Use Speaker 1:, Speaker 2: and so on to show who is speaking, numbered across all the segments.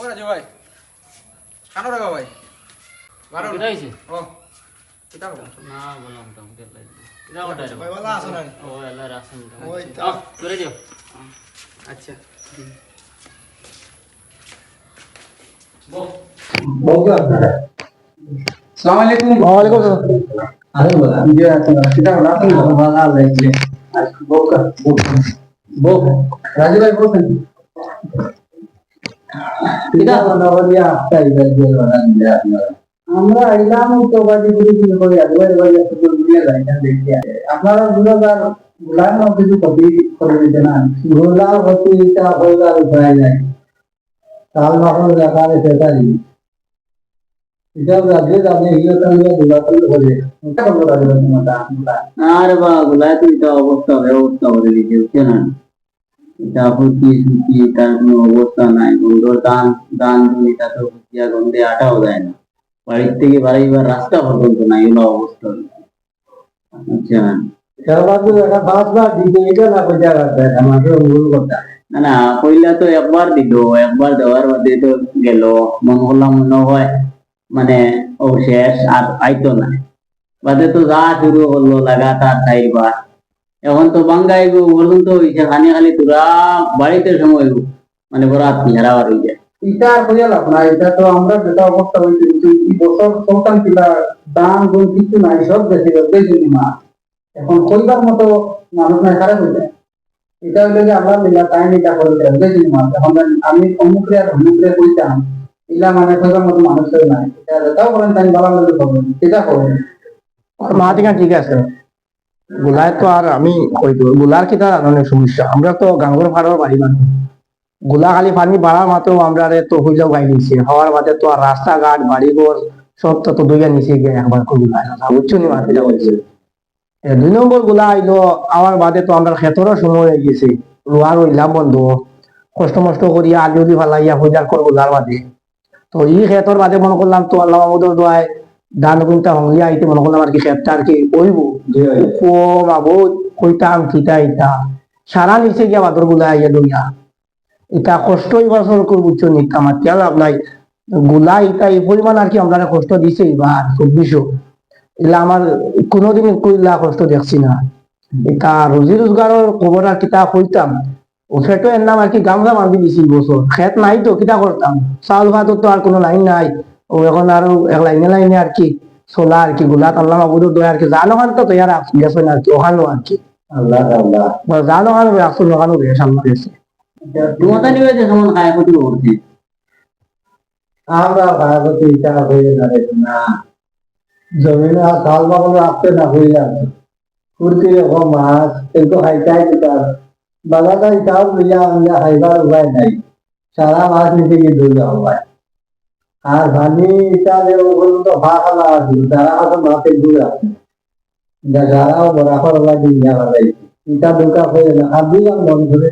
Speaker 1: ও রাজু ভাই। কানো রাখা ভাই? বারো
Speaker 2: এটা
Speaker 1: ও এটা
Speaker 2: না বললাম তো এটা ওটা
Speaker 3: ভাই ভালো আছো না।
Speaker 2: ও এলা রাসন
Speaker 3: ওই তো।
Speaker 2: করে দিও।
Speaker 1: আচ্ছা। সালাম আলাইকুম
Speaker 3: ওয়ালাইকুম
Speaker 1: আরে বলা জি সেটা বলা আপনি ভালো লাগছে বোকা বোক রাজু ভাই বলছেন আমরা আইলাম তো বাড়ি গুলি গুলি করে একবার বাড়ি একটু গুলিয়ে যাই না দেখি আপনারা গুলাগারগুলার মধ্যে কিছু কপি করে দিতে না। গুলা হতে উপায় নাই কাল মাখন সেটাই গুলা হবে
Speaker 2: আরে বা গুলাই তো। অবস্থা ব্যবস্থা করে দিতে না। এটা ফুটি তার কোনো অবস্থা নাই গন্ধর দান দান এটা তো ফুটিয়া গন্ধে আটাও যায় না বাড়ির থেকে রাস্তা পর্যন্ত নাই এগুলো অবস্থা আচ্ছা কইলা তো একবার দিল একবার দেওয়ার বাদে তো গেল মন করলাম মনে হয় মানে ও শেষ আর আইতো না বাদে তো যা শুরু হলো লাগাতার চাইবার এখন তো বাঙ্গাই গো পর্যন্ত হইছে খানি খালি তোরা বাড়িতে সময় মানে বরাত হারাবার হয়ে যায়।
Speaker 1: এটা আর কইয়া লাভ না এটা তো আমরা যেটা অবস্থা হয়েছে এই বছর সন্তান কিলা দাম গুণ কিছু নাই সব বেশি বেশি মা। এখন কইবার মতো মানুষ নাই খারাপ হয়ে যায় এটা হইলে যে আল্লাহ মিলা তাই এটা করে দেয় বেশি মা। এখন আমি অমুকরে আর অমুকরে কইতাম ইলা মানে কইবার মতো মানুষ নাই। এটা যেটাও করেন তাই ভালো লাগে করবেন এটা করেন।
Speaker 3: মাটিকা ঠিক আছে। গোলায় তো আর আমি গোলার কি তার অনেক সমস্যা? আমরা তো গাঙ্গর ফাড়ার বাড়ি মানুষ। গোলা খালি পানি বাড়ার মাত্র আমরা রে তো হইলেও গাই দিয়েছি। হওয়ার বাদে তো আর রাস্তাঘাট বাড়িঘর সব তো তো দুইয়া নিচে গিয়ে একবার গোলা বুঝছ নি বলছে। এ দুই নম্বর গোলা আইলো আমার বাদে তো আমরা ক্ষেতরও সময় হয়ে গেছে। রোয়ার রইলাম বন্ধ। কষ্ট মষ্ট করিয়া আলি ফালাইয়া হইলার কর গোলার বাদে। তো ই ক্ষেতর বাদে মনে করলাম তো আল্লাহ মাহমুদর দোয়ায় ধান গুনটা হংলিয়া আইতে মনে করলাম আর কি ক্ষেতটা আর কি ওইব কম আবো কইতাম কিতা ইতা সারা নিচে গিয়া বাদরগুলা আইয়া লইয়া। ইটা কষ্ট বছর করব, উচ্চ নিতা কেন লাভ নাই। গুলা ইটা এই পরিমাণ আর কি আমরা কষ্ট দিছে এবার চব্বিশও এলা আমার কোনোদিন কইলা কষ্ট দেখছি না। এটা রুজি রোজগারের খবর আর কিতা কইতাম ফেটো এর নাম আর কি গামলা বান্ধি দিছি বছর খেত নাই তো, কিতা করতাম চাউল ভাতও তো আর কোনো লাইন নাই। ও এখন আরও এক লাইনে লাইনে আর কি সোলা আর কি গুলা আল্লাহ মাবুদুর দয়া আর কি জানো খান তো তৈয়ার গেছে না আর কি ওখানো আর কি।
Speaker 1: আল্লাহ আল্লাহ।
Speaker 3: জানো খান রাসুল ওখানো গেছে সামনে গেছে।
Speaker 2: যে
Speaker 1: আমরা হয়ে না। জমিনে বাবল আসতে না হয়ে কুর্তি রকম মাছ এগুলো হাইটাই বাজারটা আমরা হাইবার উপায় নাই। সারা মাছ নিতে গিয়ে ধরে হয় আর ভানি ওগুলো তো ভা খালা আছে যারা হয়তো মাছের দূরে আছে যা যারাও বরাবর যাওয়া যায় ইটা দোকা হয়ে না আর দিলাম মন ধরে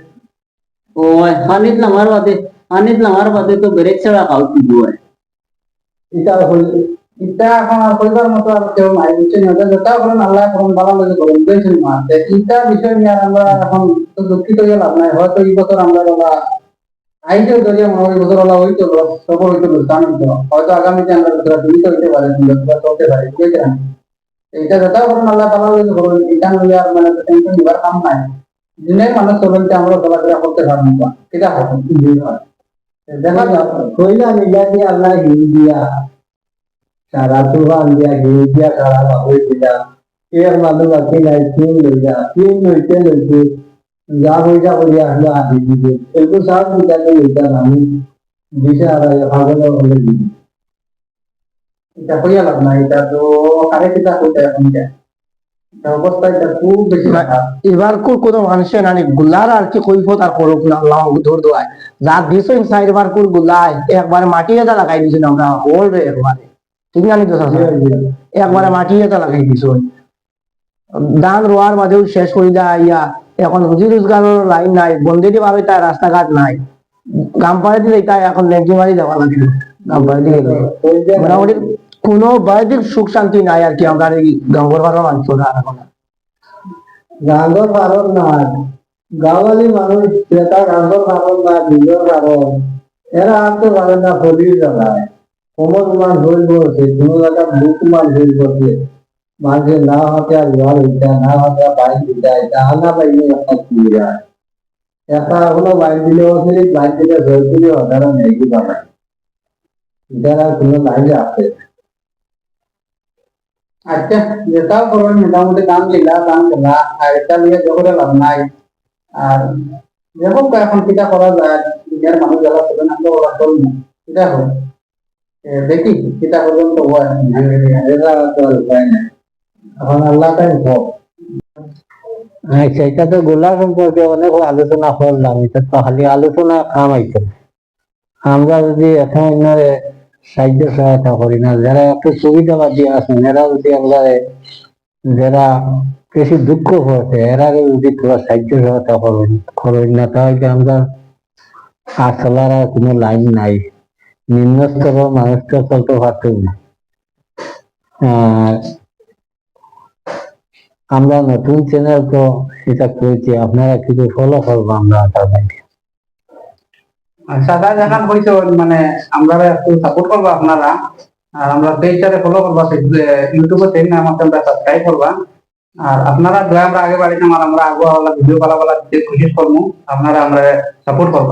Speaker 2: ও বাদে পানিত নামার বাদে তো ব্রেক ছাড়া খাও কি
Speaker 1: এটা এখন আর কইবার মতো আর কেউ নাই বুঝছেন করেন আল্লাহ করেন ভালো লাগে করেন বুঝছেন বিষয় নিয়ে আমরা এখন তো দুঃখিত হয়ে লাভ নাই। হয়তো এই বছর আমরা বাবা মনে হয় বছর ওলা হইতো সব হইতো জানেন তো। হয়তো আগামীতে আমরা তোরা দুইতে হইতে পারে চলতে পারে বুঝছেন এটা যেটা করেন আল্লাহ ভালো লাগে করেন এটা নিয়ে আর মানে টেনশন নিবার কাম নাই। দিনে মানুষ চলতে আমরা চলাফেরা করতে পারব না এটা হবে দেখা যাক কইলা নিলা দিয়ে, আল্লাহ হিল দিয়া, সারা তুফান দিয়া, হিল দিয়া, সারা বাবুই দিলা এর মানুষ বাকি নাই, তিন লইয়া, তিন লইতে লইতে যা পয়সা করিয়া আসলো দিবে সব আমি দিশে আর ভাগল হলে দিবে এটা কইয়া লাভ না এটা তো কারে কিতা এখন এটা এটা অবস্থা এটা খুব বেশি খারাপ
Speaker 3: এবার কোনো মানুষের নানি গুলার আর কি কৈফত আর করুক না আল্লাহ ধর দোয়ায় যা কোর একবারে মাটি এটা লাগাই দিছেন আমরা হোল রে একবারে ঠিক জানি তো একবারে মাটি এটা লাগাই দিছো ধান রোয়ার মাঝেও শেষ করে দেয় ইয়া এখন রুজি রোজগারের লাইন নাই বন্দেটি ভাবে তাই রাস্তাঘাট নাই। গাম দিলে তাই এখন লেঙ্কি মারি দেওয়া দিলে মোটামুটি কোনো বাড়িতে সুখ শান্তি নাই আর কি, আমরা এই গঙ্গর ভালো মানছো না
Speaker 1: গাঙ্গর কারণ না গাওয়ালি মানুষ ক্রেতা গাঙ্গর না নিজের এরা আর তো পারে না জায়গায় কোমর মান কোনো জায়গা বুক মান না হতে আর জল হইতা না হতে আর বাইক দিতা এটা আনা বাইনে একটা কি যায় একটা হলো বাইক দিলে ওখানে বাইক দিলে ধরে দিলে অধারণ নেই কি এটার আর কোনো লাইনে আছে আচ্ছা যেটাও করবেন মোটামুটি দাম দিলা দাম দিলা আর এটা নিয়ে জগরে লাভ নাই আর দেখো এখন কিটা করা যায় দুনিয়ার মানুষ যারা করবেন আমরা ওরা করব কিটা হোক দেখি কিটা করবেন তো হয় নাই এখন
Speaker 4: এটা তো গোলা সম্পর্কে অনেক আলোচনা করলাম, এটা তো খালি আলোচনা আমরা যদি এখন সাহায্য সহায়তা করি না, যারা একটু সুবিধাবাদী আছেন, এরা যদি আমরা যারা বেশি দুঃখ হচ্ছে এরা যদি তোরা সাহায্য সহায়তা না, তাহলে আমরা আর চলার আর কোনো লাইন নাই। নিম্ন স্তরের মানুষটা চলতে পারতেন না। আমরা নতুন চ্যানেল তো এটা করেছি, আপনারা কিছু ফলো করব আমরা মধ্যে
Speaker 1: আচ্ছা দাদা হয়েছে মানে আমরা একটু সাপোর্ট করব আপনারা। আর আমরা ফলো করবা ইউটিউবে আমাকে আমরা সাবস্ক্রাইব করবা। আর আপনারা দয়া আমরা আগে বাড়িতে আমার আগুয়া ভিডিও বালা দিতে কোশিশ করব, আপনারা আমরা সাপোর্ট করব।